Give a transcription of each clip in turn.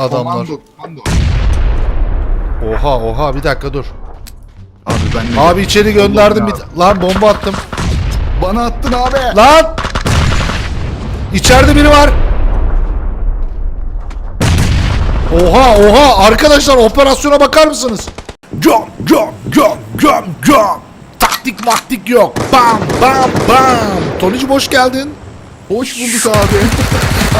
adamlar. Komando, komando. Oha oha bir dakika dur. Abi ben de Abi içeri gönderdim bir lan bomba attım. Bana attın abi. Lan! İçeride biri var. Oha oha arkadaşlar operasyona bakar mısınız? Gom gom gom gom gom. Taktik maktik yok. Bam bam bam. Tony'cim hoş geldin. Hoş bulduk abi.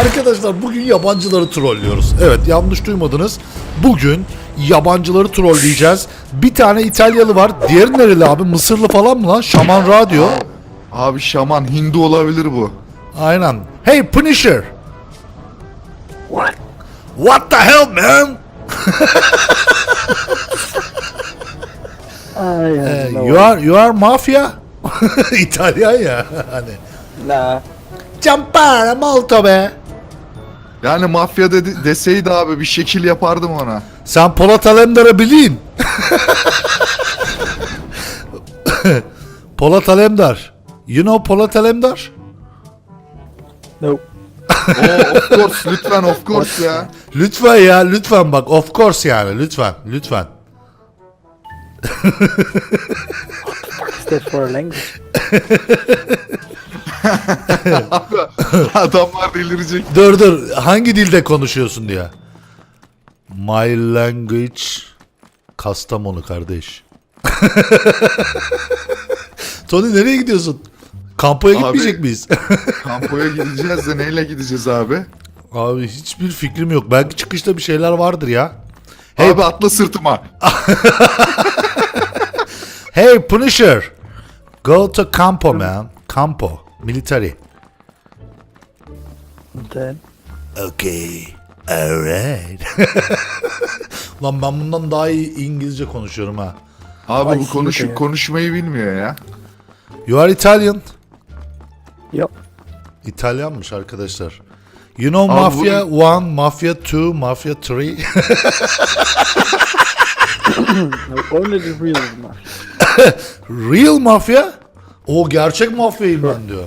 Arkadaşlar bugün yabancıları trollüyoruz. Evet yanlış duymadınız. Bugün yabancıları trolleyeceğiz. Bir tane İtalyalı var. Diğeri nereli abi? Mısırlı falan mı lan? Şaman Radyo. Abi şaman Hindu olabilir bu. Aynen. Hey Punisher. What? What the hell man? Eh, no you are you are mafia? İtalyan ya hani. Nah. Campara molto be. Yani mafya dedi, deseydi abi bir şekil yapardım ona. Sen Polat Alemdar'ı bilin. Polat Alemdar. You know Polat Alemdar? Nope. Oo, of course lütfen of course ya. Lütfen ya lütfen bak of course yani lütfen lütfen. Is that for a language? Adamlar delirecek. Dur dur hangi dilde konuşuyorsun diye. My language Kastamonu kardeş. Tony nereye gidiyorsun? Kampoya Abi- gitmeyecek miyiz? Kampoya gideceğiz de neyle gideceğiz abi? Abi hiçbir fikrim yok. Belki çıkışta bir şeyler vardır ya. Hey, Abi atla sırtıma. hey Punisher. Go to Campo man. Campo. Military. Then Okay. Alright. Lan ben bundan daha iyi İngilizce konuşuyorum ha. Abi Ay, bu konuş ya. konuşmayı bilmiyor ya. You are Italian. Yep. İtalyanmış arkadaşlar. You know Abi Mafia 1, Mafia 2, Mafia 3. No, only the real mafia. Real Mafia? O gerçek mafyayım ben diyor.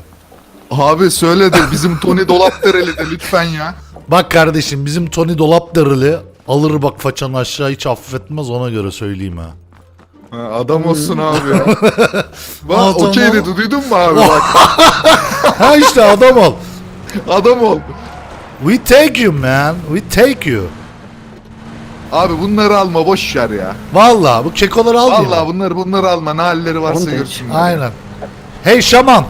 Abi söyle de bizim Tony Dolapdereli de lütfen ya. Bak kardeşim bizim Tony Dolap derili alır bak façanı aşağı hiç affetmez ona göre söyleyeyim ha. Ha, adam olsun abi ya. Bak Adam okey ol. dedi duydun mu abi bak. ha işte adam ol. Adam ol. We take you man. We take you. Abi bunları alma boş ver ya. Vallahi bu kekoları al Vallahi bunları bunları alma ne halleri varsa Onu da görsün. Aynen. Hey Şaman.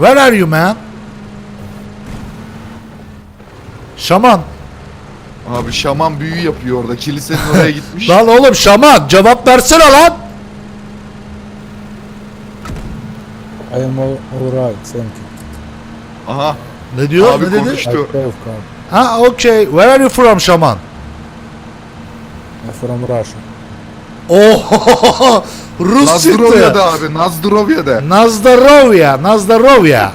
Where are you man? Şaman. Abi şaman büyü yapıyor orada. Kilisenin oraya gitmiş. Lan oğlum Şaman cevap versene lan. I am all, all right, thank you. Aha. Ne diyor? Abi ne dedi? konuştu. I God. Ha okay. Where are you from Şaman? I'm from Russia. Oh Rus çıktı. Nazdrovya'da abi. Nazdrovya'da. Nazdarovya, Nazdarovya.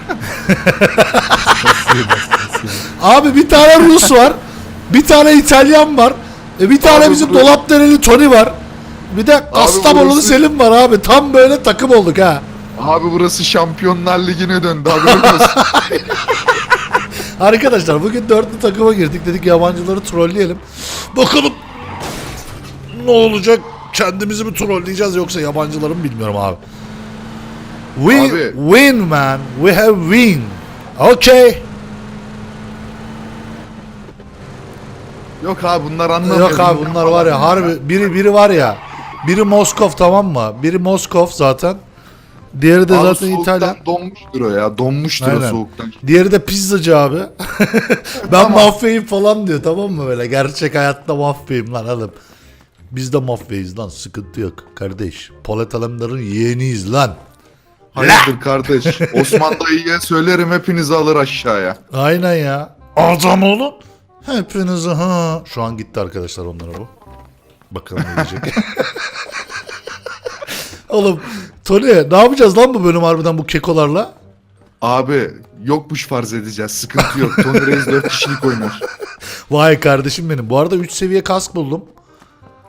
Abi bir tane Rus var. Bir tane İtalyan var. e, Bir tane Abi bizim bu- Dolapdereli Tony var. Bir de Kastamonulu burası- Selim var abi. Tam böyle takım olduk ha. Abi burası Şampiyonlar Ligi'ne döndü. Olsun. Arkadaşlar bugün dörtlü takıma girdik. Dedik yabancıları trolleyelim. Bakalım ne olacak? Kendimizi mi trolleyeceğiz yoksa yabancıları mı bilmiyorum abi. We Abi. win man. We have win. Okay. Yok abi bunlar anlamıyor. Yok abi bunlar var ya harbi biri biri var ya. Biri Moskov tamam mı? Biri Moskov zaten. Diğeri de Abi zaten İtalyan. donmuştur o ya. Donmuştur o Aynen. soğuktan. Diğeri de pizzacı abi. ben mafyayım falan diyor tamam mı böyle. Gerçek hayatta mafyayım lan oğlum. Biz de mafyayız lan sıkıntı yok kardeş. Polat Alemdar'ın yeğeniyiz lan. Hayırdır kardeş. Osman dayıya söylerim hepinizi alır aşağıya. Aynen ya. Adam olun. Hepinizi ha. Şu an gitti arkadaşlar onlara bu. Bakalım ne diyecek. Oğlum Tony ne yapacağız lan bu bölüm harbiden bu kekolarla? Abi yokmuş farz edeceğiz. Sıkıntı yok. Tony Reis 4 kişilik oynar. Vay kardeşim benim. Bu arada 3 seviye kask buldum.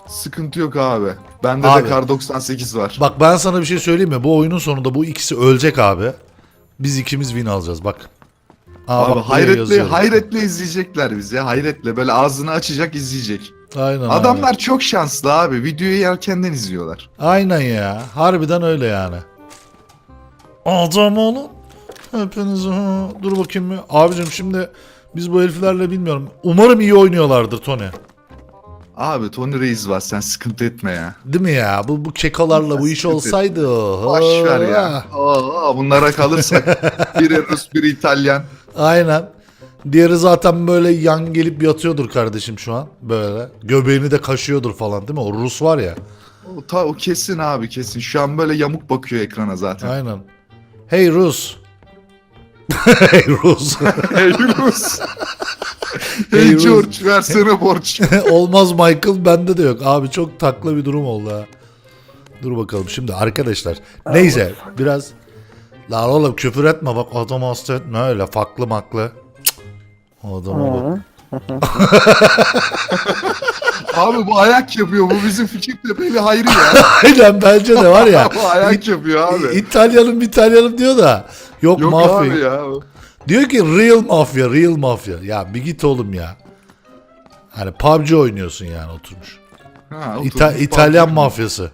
Sıkıntı yok abi. Bende Abi. de kar 98 var. Bak ben sana bir şey söyleyeyim mi? Bu oyunun sonunda bu ikisi ölecek abi. Biz ikimiz win alacağız bak. Aa, Abi buraya hayretle yazıyorum. hayretle izleyecekler bizi. Hayretle böyle ağzını açacak izleyecek. Aynen abi. Adamlar çok şanslı abi. Videoyu erkenden izliyorlar. Aynen ya. Harbiden öyle yani. Adam olun. Hepiniz dur bakayım bir. Abicim şimdi biz bu heriflerle bilmiyorum. Umarım iyi oynuyorlardır Tony. Abi Tony Reis var sen sıkıntı etme ya. Değil mi ya? Bu bu kekolarla bu iş olsaydı. Boş ver ya. Oo, bunlara kalırsak biri Rus biri İtalyan. Aynen. Diğeri zaten böyle yan gelip yatıyordur kardeşim şu an. Böyle. Göbeğini de kaşıyordur falan değil mi? O Rus var ya. O, ta, o kesin abi kesin. Şu an böyle yamuk bakıyor ekrana zaten. Aynen. Hey Rus. hey Rus. hey Rus. Hey. George versene borç. Olmaz Michael bende de yok. Abi çok takla bir durum oldu ha. Dur bakalım şimdi arkadaşlar. Neyse biraz Lan oğlum küfür etme bak adam hasta etme öyle faklı maklı. Cık. Adama bak. Abi bu ayak yapıyor. Bu bizim Fikirtepe'li hayrı ya. Aynen bence de var ya. bu ayak yapıyor abi. İtalyanım İtalyanım diyor da. Yok, Yok mafya. abi ya. Diyor ki real mafya real mafya. Ya bir git oğlum ya. Hani PUBG oynuyorsun yani oturmuş. Ha, İta- oturmuş İtalyan bakıyor. mafyası.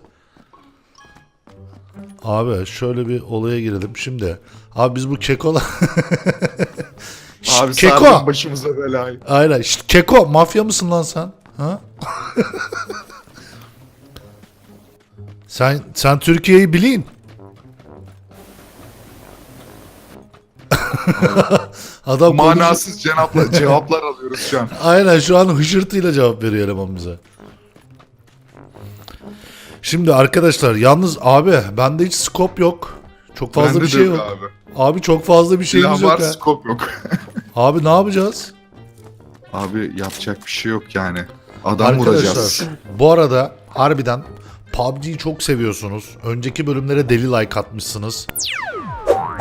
Abi şöyle bir olaya girelim şimdi. Abi biz bu kekola... Abi Keko. başımıza belayı. Aynen. Şşt, Keko mafya mısın lan sen? Ha? sen sen Türkiye'yi bilin. Adam Manasız cevaplar, cevaplar alıyoruz şu an. Aynen şu an hışırtıyla cevap veriyor eleman bize. Şimdi arkadaşlar yalnız abi bende hiç scope yok. Çok fazla Bende bir de şey yok. Abi. Abi. çok fazla bir şeyimiz Silah yok. var, ha. skop yok. Abi ne yapacağız? Abi yapacak bir şey yok yani. Adam vuracağız. Arkadaşlar bu arada harbiden PUBG'yi çok seviyorsunuz. Önceki bölümlere deli like atmışsınız.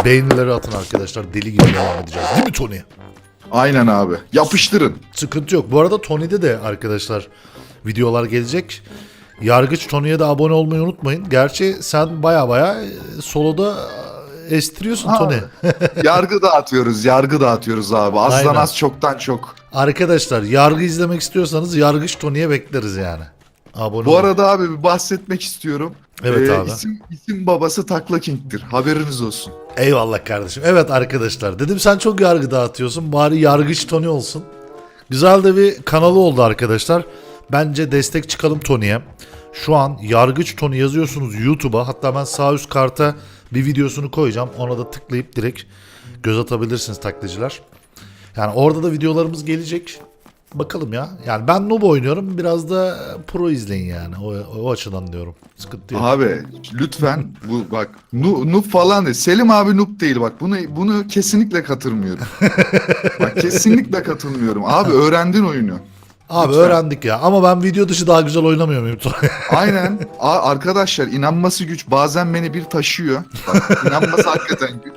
Beğenileri atın arkadaşlar. Deli gibi devam edeceğiz. Değil mi Tony? Aynen abi. Yapıştırın. Sıkıntı yok. Bu arada Tony'de de arkadaşlar videolar gelecek. Yargıç Tony'ye de abone olmayı unutmayın. Gerçi sen baya baya e, soloda e, estiriyorsun Ha. Tony. yargı dağıtıyoruz, yargı dağıtıyoruz abi. Azdan Aynen. az çoktan çok. Arkadaşlar yargı izlemek istiyorsanız Yargıç Tony'ye bekleriz yani. Abone Bu olun. arada abi bir bahsetmek istiyorum. Evet abi. Isim, isim babası Takla King'tir. Haberiniz olsun. Eyvallah kardeşim. Evet arkadaşlar dedim sen çok yargı dağıtıyorsun. Bari Yargıç Tony olsun. Güzel de bir kanalı oldu arkadaşlar. Bence destek çıkalım Tony'ye. Şu an Yargıç Tony yazıyorsunuz YouTube'a. Hatta ben sağ üst karta bir videosunu koyacağım. Ona da tıklayıp direkt göz atabilirsiniz taklitçiler. Yani orada da videolarımız gelecek. Bakalım ya. Yani ben noob oynuyorum. Biraz da pro izleyin yani. O, o açıdan diyorum. Sıkıntı yok. Abi lütfen bu bak nu, noob falan değil. Selim abi noob değil bak. Bunu bunu kesinlikle katılmıyorum. bak kesinlikle katılmıyorum. Abi öğrendin oyunu. Abi lütfen. öğrendik ya. Ama ben video dışı daha güzel oynamıyor muyum? Aynen. A- arkadaşlar inanması güç. Bazen beni bir taşıyor. Bak, inanması hakikaten güç.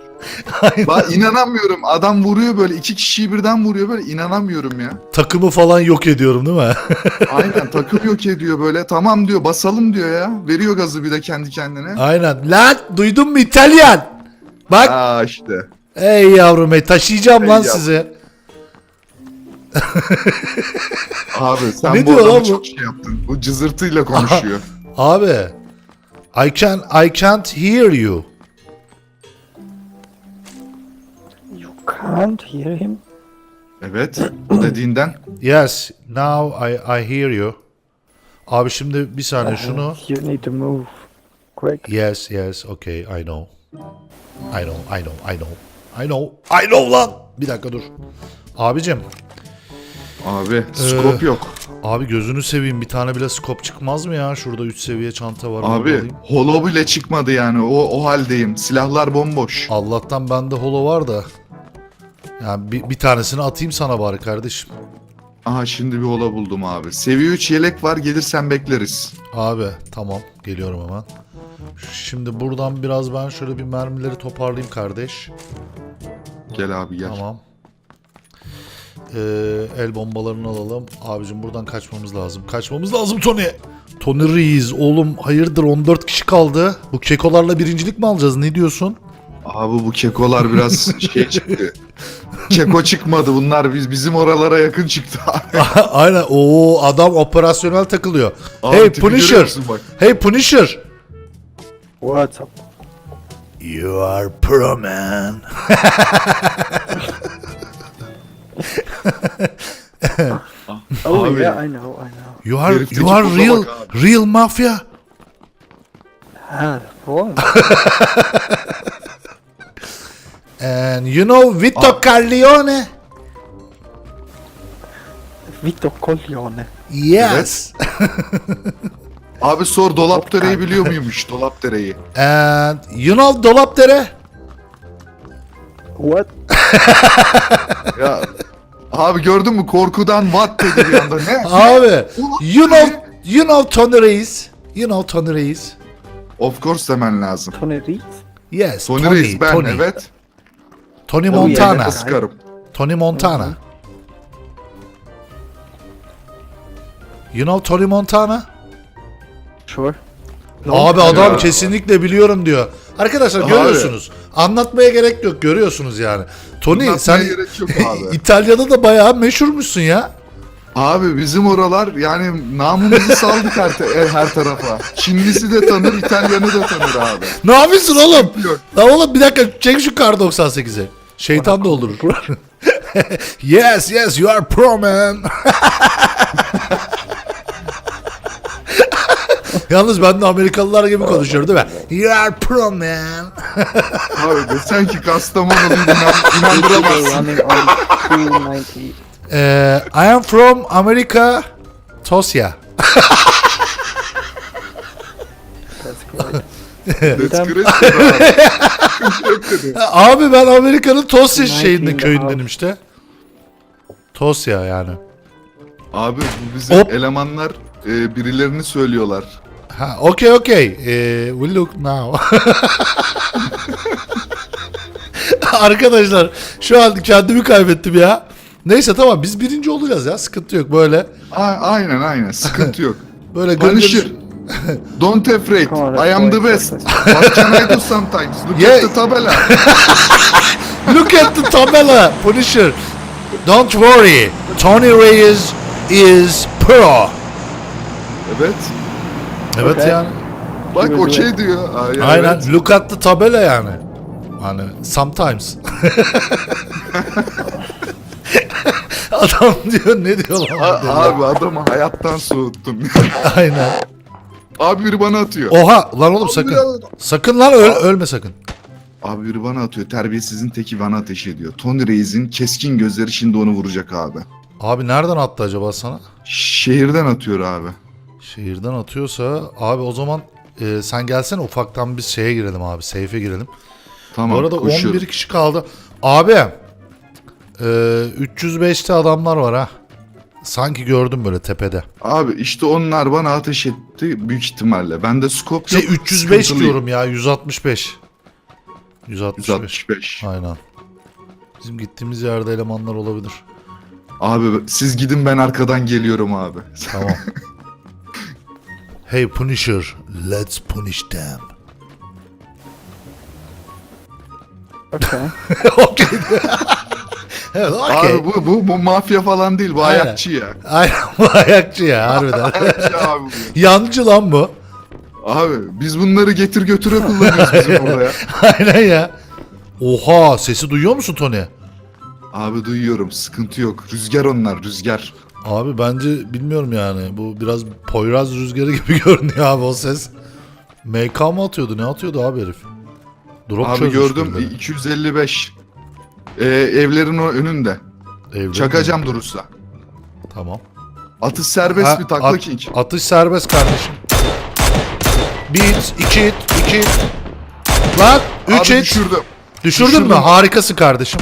Bak inanamıyorum. Adam vuruyor böyle. iki kişiyi birden vuruyor böyle. inanamıyorum ya. Takımı falan yok ediyorum değil mi? Aynen takım yok ediyor böyle. Tamam diyor basalım diyor ya. Veriyor gazı bir de kendi kendine. Aynen. Lan duydun mu İtalyan? Bak. Aa işte. Ey yavrum ey taşıyacağım Ey lan yavrum. sizi. Abi sen Ne bu diyor adamı bu? çok şey yaptın. Bu cızırtıyla konuşuyor. Abi. I can I can't hear you. You can't hear him. evet. O dediğinden. Yes. Now I I hear you. Abi şimdi bir saniye şunu. You need to move quick. Yes, yes. Okay, I know. I know, I know, I know. I know. I know lan. Bir dakika dur. Abicim, Abi skop Ee, yok. abi gözünü seveyim bir tane bile skop çıkmaz mı ya? Şurada 3 seviye çanta var. onu Abi alayım. holo bile çıkmadı yani. O, o haldeyim. Silahlar bomboş. Allah'tan bende holo var da. Yani bir, bir tanesini atayım sana bari kardeşim. Aha şimdi bir holo buldum abi. Seviye 3 yelek var. Gelirsen bekleriz. Abi tamam geliyorum hemen. Şimdi buradan biraz ben şöyle bir mermileri toparlayayım kardeş. Gel abi gel. Tamam. Ee, el bombalarını alalım. Abicim buradan kaçmamız lazım. Kaçmamız lazım Tony. Tony Reis oğlum hayırdır 14 kişi kaldı. Bu kekolarla birincilik mi alacağız ne diyorsun? Abi bu kekolar biraz şey çıktı. Keko çıkmadı bunlar biz bizim oralara yakın çıktı. Aynen. Oo adam operasyonel takılıyor. Abi hey tipi Punisher. bak. Hey Punisher. What's up? You are pro man. Oh Abi. yeah, I know, I know. You are Herifteki you are real bak abi. real mafia. Ah, what? And you know Vito Corleone? Vito Corleone. Yes. Abi sor Dolapdere'yi biliyor muymuş Dolapdere'yi? And you know Dolapdere? What? Ya abi gördün mü korkudan what dedi bir anda ne? Abi you know you know Tony Reis. You know Tony Reis. Of course demen lazım. Tony Reed? Yes. Tony, Tony Reis ben Tony. evet. Tony Oh, Montana. yeah, Sıkarım. Tony Montana. You know Tony Montana? Sure. Abi adam Ya. kesinlikle biliyorum diyor. Arkadaşlar Abi. görüyorsunuz. Anlatmaya gerek yok görüyorsunuz yani. Tony Anlatmaya sen gerek yok abi. İtalya'da da bayağı meşhurmuşsun ya. Abi bizim oralar yani namımızı saldık her, te- her tarafa. Çinlisi de tanır, İtalyanı da tanır abi. Ne yapıyorsun oğlum? Yok. Lan oğlum bir dakika çek şu kar 98'i. Şeytan doldurur. yes yes you are pro man. Yalnız ben de Amerikalılar gibi konuşuyorum değil mi? You are pro man. Abi desen ki Kastamonulu'yu inan, inandıramazsın. running on 290. Ee, I am from America, Tosya. Abi. Ben Amerika'nın Tosya Nineteen köyündenim işte. Tosya yani. Abi bu bizim Hop. elemanlar e, birilerini söylüyorlar. Ha, okay okay. Ee, we look now. Arkadaşlar şu an kendimi kaybettim ya. Neyse tamam biz birinci olacağız ya sıkıntı yok böyle. A- aynen aynen sıkıntı yok. Böyle Punisher. Don't afraid. I am the best. What can I do sometimes? Look Yeah. at the tabela. Look at the tabela Punisher. Don't worry. Tony Reyes is pro. Evet. Evet Okay. yani. Bak Evet, okey diyor. Aa, ya Aynen. evet. Look at the tabela yani. Hani sometimes. Adam diyor ne diyor lan? A- abi adamı hayattan soğuttun. Aynen. abi biri bana atıyor. Oha lan oğlum Abi sakın. ya. Sakın lan öl- ölme sakın. Abi biri bana atıyor. Terbiyesizin teki bana ateş ediyor. Tony Reis'in keskin gözleri şimdi onu vuracak abi. Abi nereden attı acaba sana? Şehirden atıyor abi. Şehirden atıyorsa abi o zaman e, sen gelsene ufaktan biz şeye girelim abi. Seyfe girelim. Tamam Bu arada koşuyorum. 11 kişi kaldı. Abi e, 305'te adamlar var ha. Sanki gördüm böyle tepede. Abi işte onlar bana ateş etti büyük ihtimalle. Bende scope Şey yok. 305 sıkıntılıyım. diyorum ya 165. 165. 165. Aynen. Bizim gittiğimiz yerde elemanlar olabilir. Abi siz gidin ben arkadan geliyorum abi. Tamam. hey Punisher, let's punish them. Okay. Okey. evet, okey. Abi bu, bu, bu mafya falan değil bu Aynen. ayakçı ya. Aynen bu ayakçı ya harbiden. Ayakçı abi bu. Yancı lan bu. Abi biz bunları getir götüre kullanıyoruz bizim orada ya. Aynen ya. Oha sesi duyuyor musun Tony? Abi duyuyorum sıkıntı yok. Rüzgar onlar rüzgar. Abi bence bilmiyorum yani. Bu biraz Poyraz rüzgarı gibi görünüyor abi o ses. MK mı atıyordu? Ne atıyordu abi herif? Drop Abi çözmüş gördüm birileri. 255. Ee, evlerin o önünde. Evde mi? Çakacağım durursa. Tamam. Atış serbest Ha, bir takla at- king. Atış serbest kardeşim. Bir hit, iki hit, iki hit. Lan, üç Abi hit. düşürdüm. Düşürdün düşürdüm. mü? Harikasın kardeşim.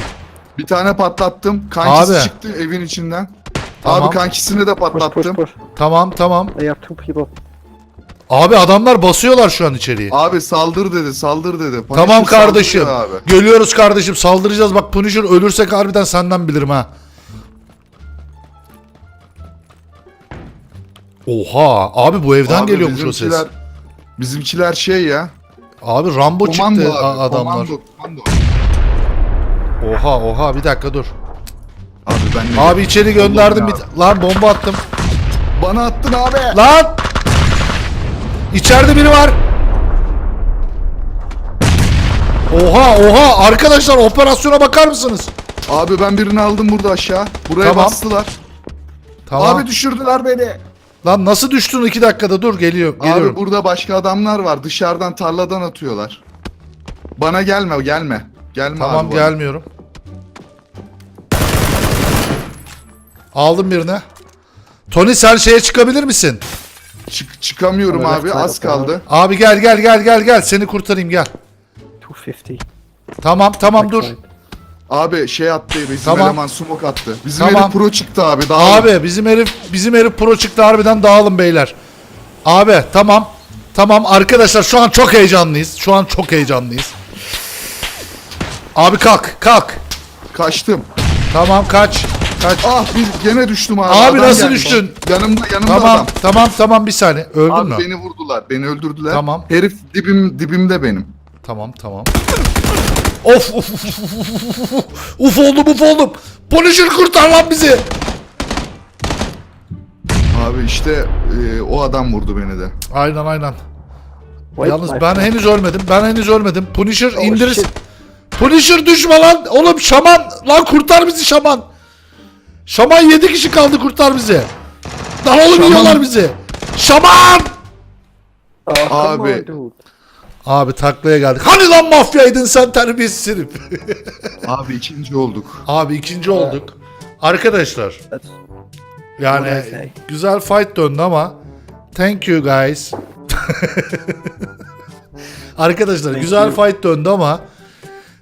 Bir tane patlattım. Kankisi Abi. çıktı evin içinden. Tamam. Abi kankisini de Push, push, patlattım. push. Tamam, tamam. They have two people. Abi adamlar basıyorlar şu an içeriye. Abi saldır dedi saldır dedi. Punisher Tamam kardeşim. saldırıyor Abi. Geliyoruz kardeşim. Saldıracağız. Bak Punisher ölürsek harbiden senden bilirim ha. Oha. Abi bu evden Abi geliyormuş o ses. bizimkiler- Bizimkiler şey ya. Abi Rambo Komando çıktı abi. a- adamlar. Komando, komando. Oha oha bir dakika dur. Abi ben de- Abi içeri gönderdim bir... Lan bomba attım. Bana attın abi. Lan! İçeride biri var. Oha oha arkadaşlar operasyona bakar mısınız? Abi ben birini aldım burada aşağı. Buraya Tamam. bastılar. Tamam. Abi düşürdüler beni. Lan nasıl düştün iki dakikada dur geliyor. Geliyorum. Abi burada başka adamlar var. Dışarıdan tarladan atıyorlar. Bana gelme gelme. Gelme tamam abi bana. gelmiyorum. Aldım birine. Tony sen şeye çıkabilir misin? Çık- çıkamıyorum Abi, Az kaldı. Abi gel gel gel gel gel seni kurtarayım gel. 250. Tamam tamam dur. Abi şey attı bizim Tamam. eleman smoke attı. Bizim Tamam. herif pro çıktı abi. Daha Abi bizim herif bizim herif pro çıktı harbiden dağılın beyler. Abi tamam. Tamam arkadaşlar şu an çok heyecanlıyız. Şu an çok heyecanlıyız. Abi kalk kalk. kaçtım. Tamam kaç. Kaç. Ah bir gene düştüm abi. Abi Adam nasıl geldi. düştün? Yanımda yanımda Tamam adam. tamam tamam bir saniye. Öldün Abi mü? beni vurdular. Beni öldürdüler. Tamam. Herif dibim dibimde benim. Tamam tamam. Of of of of of of uf oldum uf oldum. Punisher kurtar lan bizi. Abi işte e, o adam vurdu beni de. Aynen aynen. Wait, Yalnız ben friend. henüz ölmedim. Ben henüz ölmedim. Punisher Oh, indir. shit. Punisher düşme lan. Oğlum şaman. Lan kurtar bizi şaman. Şaman 7 kişi kaldı kurtar bizi. Lan oğlum Şaman- yiyorlar bizi. Şaman. Abi. Abi taklaya geldik. Hani lan mafyaydın sen terbiyesiz herif. Abi ikinci olduk. Abi ikinci olduk. Arkadaşlar yani güzel fight döndü ama thank you guys. Arkadaşlar Thank güzel you. fight döndü ama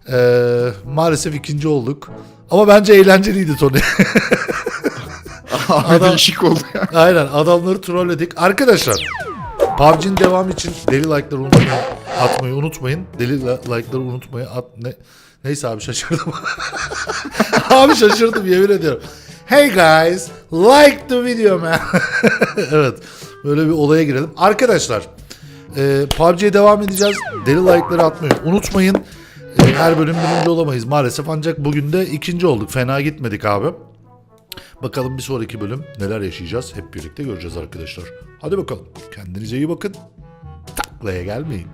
eee, maalesef ikinci olduk. Ama bence eğlenceliydi Tony. Abi Adam- değişik oldu ya. Aynen adamları trolledik. Arkadaşlar PUBG'nin devamı için deli like'ları unutmayın, atmayı unutmayın. Deli la- like'ları unutmayın. At, ne, neyse abi şaşırdım. abi şaşırdım yemin ediyorum. Hey guys, like the video man. evet, böyle bir olaya girelim. Arkadaşlar, e, PUBG'ye devam edeceğiz. Deli like'ları atmayı unutmayın. E, her bölüm birinci olamayız maalesef ancak bugün de ikinci olduk. Fena gitmedik abi. Bakalım bir sonraki bölüm neler yaşayacağız hep birlikte göreceğiz arkadaşlar. Hadi bakalım. Kendinize iyi bakın. Taklaya gelmeyin.